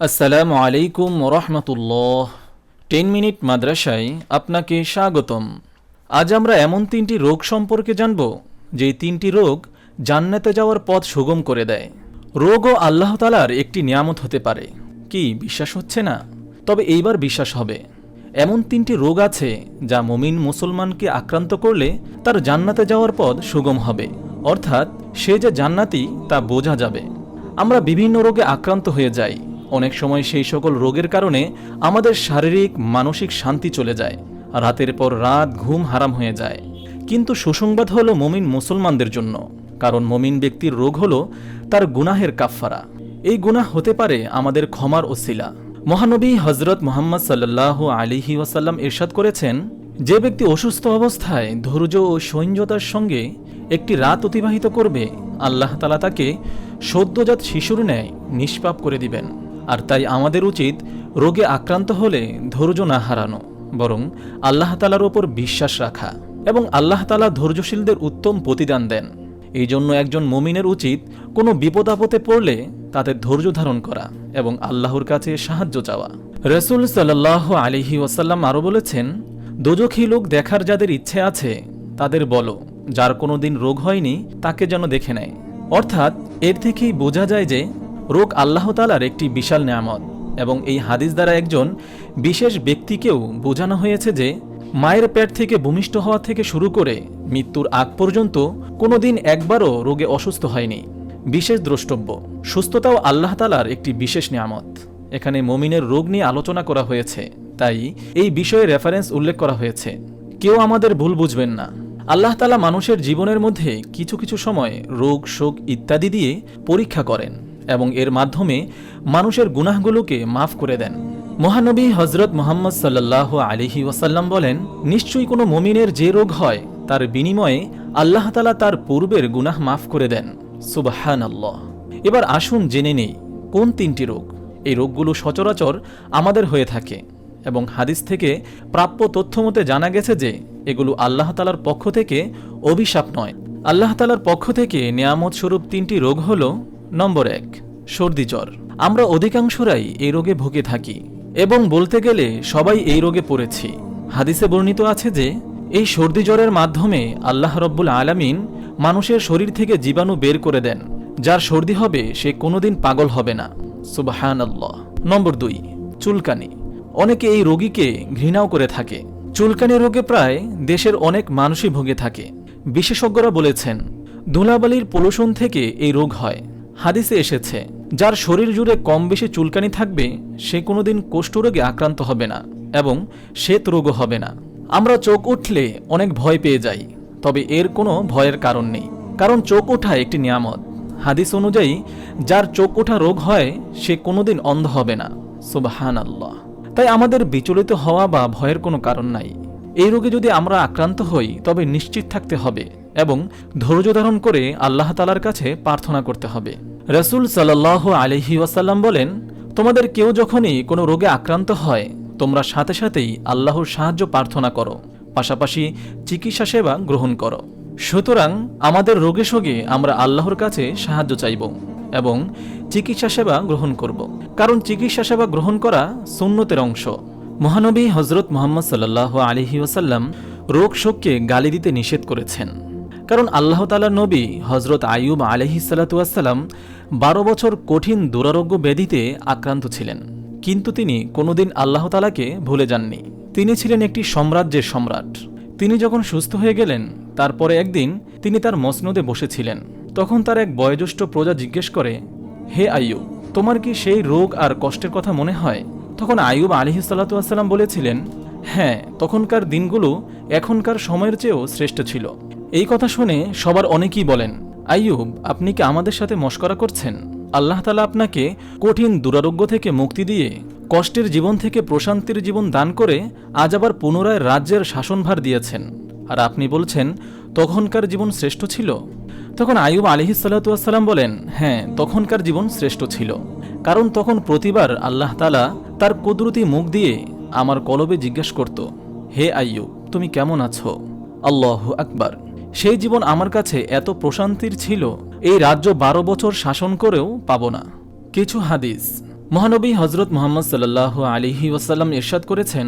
আসসালামু আলাইকুম রহমতুল্লাহ। Ten minute মাদ্রাসায় আপনাকে স্বাগতম। আজ আমরা এমন তিনটি রোগ সম্পর্কে জানব, যে তিনটি রোগ জান্নাতে যাওয়ার পথ সুগম করে দেয়। রোগও আল্লাহ তালার একটি নিয়ামত হতে পারে। কি, বিশ্বাস হচ্ছে না? তবে এইবার বিশ্বাস হবে। এমন তিনটি রোগ আছে, যা মুমিন মুসলমানকে আক্রান্ত করলে তার জান্নাতে যাওয়ার পথ সুগম হবে। অর্থাৎ সে যে জান্নাতি, তা বোঝা যাবে। আমরা বিভিন্ন রোগে আক্রান্ত হয়ে যাই। অনেক সময় সেই সকল রোগের কারণে আমাদের শারীরিক, মানসিক শান্তি চলে যায় রাতের পর রাত ঘুম হারাম হয়ে যায়। কিন্তু সুসংবাদ হলো মমিন মুসলমানদের জন্য, কারণ মমিন ব্যক্তির রোগ হলো তার গুনাহের কাফফারা। এই গুনাহ হতে পারে আমাদের ক্ষমার ওসিলা। মহানবী হজরত মোহাম্মদ সাল্লাহ আলিহি ওয়াসাল্লাম ইরশাদ করেছেন, যে ব্যক্তি অসুস্থ অবস্থায় ধৈর্য ও সৈন্যতার সঙ্গে একটি রাত অতিবাহিত করবে, আল্লাহ তালা তাকে সদ্যজাত শিশুর ন্যায় নিষ্পাপ করে দিবেন। আর তাই আমাদের উচিত রোগে আক্রান্ত হলে ধৈর্য না হারানো, বরং আল্লাহ তালার ওপর বিশ্বাস রাখা এবং আল্লাহ তালা ধৈর্যশীলদের উত্তম প্রতিদান দেন। এই জন্য একজন মমিনের উচিত কোনো বিপদ আপদে পড়লে তাদের ধৈর্য ধারণ করা এবং আল্লাহর কাছে সাহায্য চাওয়া। রসুল সাল্লাহ আলিহি ওয়াসাল্লাম আরও বলেছেন, দোজখী লোক দেখার যাদের ইচ্ছে আছে, তাদের বলো, যার কোনো দিন রোগ হয়নি তাকে যেন দেখে নেয়। অর্থাৎ এর থেকেই বোঝা যায় যে রোগ আল্লাহ তালার একটি বিশাল নেয়ামত এবং এই হাদিস দ্বারা একজন বিশেষ ব্যক্তিকেও বোঝানো হয়েছে যে মায়ের পেট থেকে ভূমিষ্ঠ হওয়া থেকে শুরু করে মৃত্যুর আগ পর্যন্ত কোনো দিন একবারও রোগে অসুস্থ হয়নি। বিশেষ দ্রষ্টব্য, সুস্থতাও আল্লাহ তালার একটি বিশেষ নিয়ামত। এখানে মমিনের রোগ নিয়ে আলোচনা করা হয়েছে, তাই এই বিষয়ে রেফারেন্স উল্লেখ করা হয়েছে। কেউ আমাদের ভুল বুঝবেন না। আল্লাহ তালা মানুষের জীবনের মধ্যে কিছু কিছু সময় রোগ, শোক ইত্যাদি দিয়ে পরীক্ষা করেন। এবং এর মাধ্যমে মানুষের গুনাহগুলোকে মাফ করে দেন। মহানবী হজরত মোহাম্মদ সাল্লাহ আলিহি ওয়াসাল্লাম বলেন, নিশ্চয়ই কোনো মমিনের যে রোগ হয়, তার বিনিময়ে আল্লাহ তালা তার পূর্বের গুনাহ মাফ করে দেন। সুবাহান আল্লাহ এবার আসুন জেনে নেই, কোন তিনটি রোগ? এই রোগগুলো সচরাচর আমাদের হয়ে থাকে এবং হাদিস থেকে প্রাপ্য তথ্য মতে জানা গেছে যে, এগুলো আল্লাহ তালার পক্ষ থেকে অভিশাপ নয়। আল্লাহ তালার পক্ষ থেকে নিয়ামত স্বরূপ তিনটি রোগ হল নম্বর এক, সর্দি জ্বর। আমরা অধিকাংশরাই এই রোগে ভুগে থাকি এবং বলতে গেলে সবাই এই রোগে পড়েছি। হাদিসে বর্ণিত আছে যে, এই সর্দি জ্বরের মাধ্যমে আল্লাহ রব্বুল আলামিন মানুষের শরীর থেকে জীবাণু বের করে দেন। যার সর্দি হবে, সে কোনোদিন পাগল হবে না। সুবাহান আল্লাহ নম্বর দুই, চুলকানি। অনেকে এই রোগীকে ঘৃণাও করে থাকে। চুলকানি রোগে প্রায় দেশের অনেক মানুষই ভুগে থাকে। বিশেষজ্ঞরা বলেছেন, ধুলাবালির পলুশন থেকে এই রোগ হয়। হাদিসে এসেছে, যার শরীর জুড়ে কম বেশি চুলকানি থাকবে, সে কোনোদিন কোষ্ঠরোগে আক্রান্ত হবে না এবং শ্বেত রোগও হবে না। আমরা চোখ উঠলে অনেক ভয় পেয়ে যাই, তবে এর কোনো ভয়ের কারণ নেই, কারণ চোখ ওঠা একটি নিয়ামত। হাদিস অনুযায়ী, যার চোখ ওঠা রোগ হয়, সে কোনোদিন অন্ধ হবে না। সুবাহান আল্লাহ তাই আমাদের বিচলিত হওয়া বা ভয়ের কোনো কারণ নাই। এই রোগে যদি আমরা আক্রান্ত হই, তবে নিশ্চিত থাকতে হবে এবং ধৈর্য ধারণ করে আল্লাহ তালার কাছে প্রার্থনা করতে হবে। রসুল সাল্লাহ আলহি ওয়াসাল্লাম বলেন, তোমাদের কেউ যখনই কোনো রোগে আক্রান্ত হয়, তোমরা সাথে সাথেই আল্লাহর সাহায্য প্রার্থনা করো, পাশাপাশি চিকিৎসা সেবা গ্রহণ করো। সুতরাং আমাদের রোগে সোগে আমরা আল্লাহর কাছে সাহায্য চাইব এবং চিকিৎসা সেবা গ্রহণ করব। কারণ চিকিৎসা সেবা গ্রহণ করা সুন্নতের অংশ। মহানবী হজরত মোহাম্মদ সাল্লাহ আলহি ওসাল্লাম রোগ শোককে গালি দিতে নিষেধ করেছেন। কারণ আল্লাহ তালার নবী হজরত আইয়ুব আলহি সাল্লাতুয়াসাল্লাম বারো বছর কঠিন দুরারোগ্য ব্যাধিতে আক্রান্ত ছিলেন। কিন্তু তিনি কোনোদিন আল্লাহ তালাকে ভুলে যাননি। তিনি ছিলেন একটি সম্রাজ্যের সম্রাট। তিনি যখন সুস্থ হয়ে গেলেন, তারপরে একদিন তিনি তার মসনদে বসেছিলেন। তখন তার এক বয়োজ্যেষ্ঠ প্রজা জিজ্ঞেস করে, হে আইয়ুব, তোমার কি সেই রোগ আর কষ্টের কথা মনে হয়? তখন আইয়ুব আলিহি সাল্লাতুয়াসাল্লাম বলেছিলেন হ্যাঁ তখনকার দিনগুলো এখনকার সময়ের চেয়েও শ্রেষ্ঠ ছিল। এই কথা শুনে সবার অনেকেই বলেন, আইয়ুব, আপনি কি আমাদের সাথে মস্করা করছেন? আল্লাহ তালা আপনাকে কঠিন দুরারোগ্য থেকে মুক্তি দিয়ে কষ্টের জীবন থেকে প্রশান্তির জীবন দান করে আজ আবার পুনরায় রাজ্যের শাসনভার দিয়েছেন। আর আপনি বলছেন, তখনকার জীবন শ্রেষ্ঠ ছিল? তখন আয়ুব আলিহি সাল্লাতুয়াসাল্লাম বলেন হ্যাঁ তখনকার জীবন শ্রেষ্ঠ ছিল। কারণ তখন প্রতিবার আল্লাহ তালা তার কুদরতি মুখ দিয়ে আমার কলবে জিজ্ঞেস করত, হে আইয়ুব তুমি কেমন আছো? আল্লাহ আকবার। সেই জীবন আমার কাছে এত প্রশান্তির ছিল, এই রাজ্য বারো বছর শাসন করেও পাব না। কিছু হাদিস। মহানবী হজরত মোহাম্মদ সাল্লাহ আলিহি ওয়াসাল্লাম ইরশাদ করেছেন,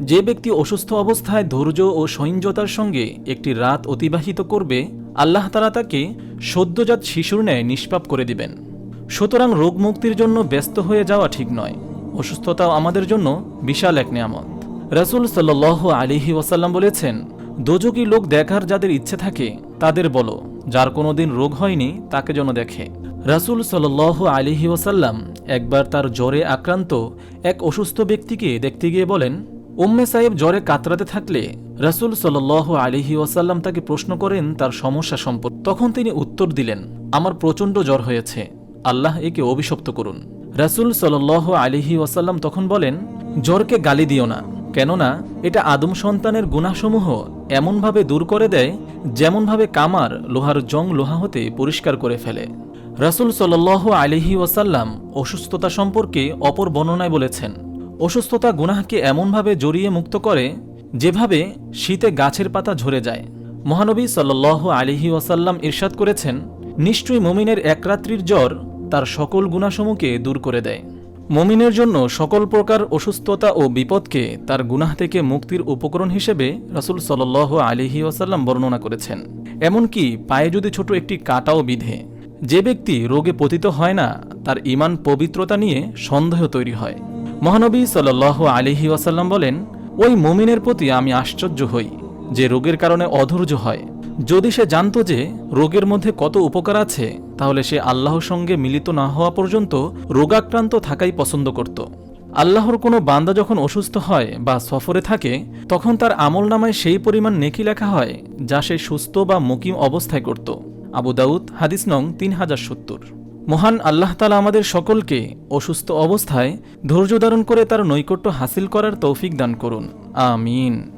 যে ব্যক্তি অসুস্থ অবস্থায় ধৈর্য ও সহিঞ্জতার সঙ্গে একটি রাত অতিবাহিত করবে, আল্লাহ তালা তাকে সদ্যজাত শিশুর ন্যায় নিষ্পাপ করে দিবেন। সুতরাং রোগ মুক্তির জন্য ব্যস্ত হয়ে যাওয়া ঠিক নয়। অসুস্থতাও আমাদের জন্য বিশাল এক নিয়ামত। রাসুল সাল্লাহ আলিহি ওয়াসাল্লাম বলেছেন দোজকি লোক দেখার যাদের ইচ্ছে থাকে, তাদের বলো, যার কোনোদিন রোগ হয়নি, তাকে যেন দেখে। রাসুল সাল্লাহ আলিহি ওয়াসাল্লাম একবার তার জ্বরে আক্রান্ত এক অসুস্থ ব্যক্তিকে দেখতে গিয়ে বলেন, উম্মে সাহেব জ্বরে কাতরাতে থাকলে? রাসুল সাল্লাহ আলিহি ওয়াসাল্লাম তাকে প্রশ্ন করেন তার সমস্যা সম্পর্কে। তখন তিনি উত্তর দিলেন, আমার প্রচণ্ড জ্বর হয়েছে। আল্লাহ একে অভিশপ্ত করুন। রাসুল সাল্লাহ আলিহি ওয়াসাল্লাম তখন বলেন জ্বরকে গালি দিও না, কেননা এটা আদম সন্তানের গুণাসমূহ এমনভাবে দূর করে দেয় যেমনভাবে কামার লোহার জং লোহা হতে পরিষ্কার করে ফেলে। রাসুল সাল্লাহ আলিহি ওয়াসাল্লাম অসুস্থতা সম্পর্কে অপর বর্ণনায় বলেছেন, অসুস্থতা গুনাহকে এমনভাবে জড়িয়ে মুক্ত করে যেভাবে শীতে গাছের পাতা ঝরে যায়। মহানবী সাল্লাহ আলিহি ওয়াসাল্লাম ইরশাদ করেছেন নিশ্চয়ই মমিনের এক রাত্রির জ্বর তার সকল গুণাসমূহকে দূর করে দেয়। মমিনের জন্য সকল প্রকার অসুস্থতা ও বিপদকে তার গুনাহ থেকে মুক্তির উপকরণ হিসেবে রাসুল সাল্লাহ আলিহি ওয়াসাল্লাম বর্ণনা করেছেন। এমনকি পায়ে যদি ছোট একটি কাটাও বিধে, যে ব্যক্তি রোগে পতিত হয় না, তার ইমান পবিত্রতা নিয়ে সন্দেহ তৈরি হয়। মহানবী সাল্লাহ আলিহি ওয়াসাল্লাম বলেন, ওই মুমিনের প্রতি আমি আশ্চর্য হই, যে রোগের কারণে অধৈর্য হয় যদি সে জানত যে রোগের মধ্যে কত উপকার আছে, তাহলে সে আল্লাহর সঙ্গে মিলিত না হওয়া পর্যন্ত রোগাক্রান্ত থাকাই পছন্দ করত। আল্লাহর কোনো বান্দা যখন অসুস্থ হয় বা সফরে থাকে, তখন তার আমল নামায় সেই পরিমাণ নেকি লেখা হয়, যা সে সুস্থ বা মুকিম অবস্থায় করত। আবু দাউদ, হাদিস নং তিন হাজার সত্তর। মহান আল্লাহ তালা আমাদের সকলকে অসুস্থ অবস্থায় ধৈর্য ধারণ করে তার নৈকট্য হাসিল করার তৌফিক দান করুন। আমিন।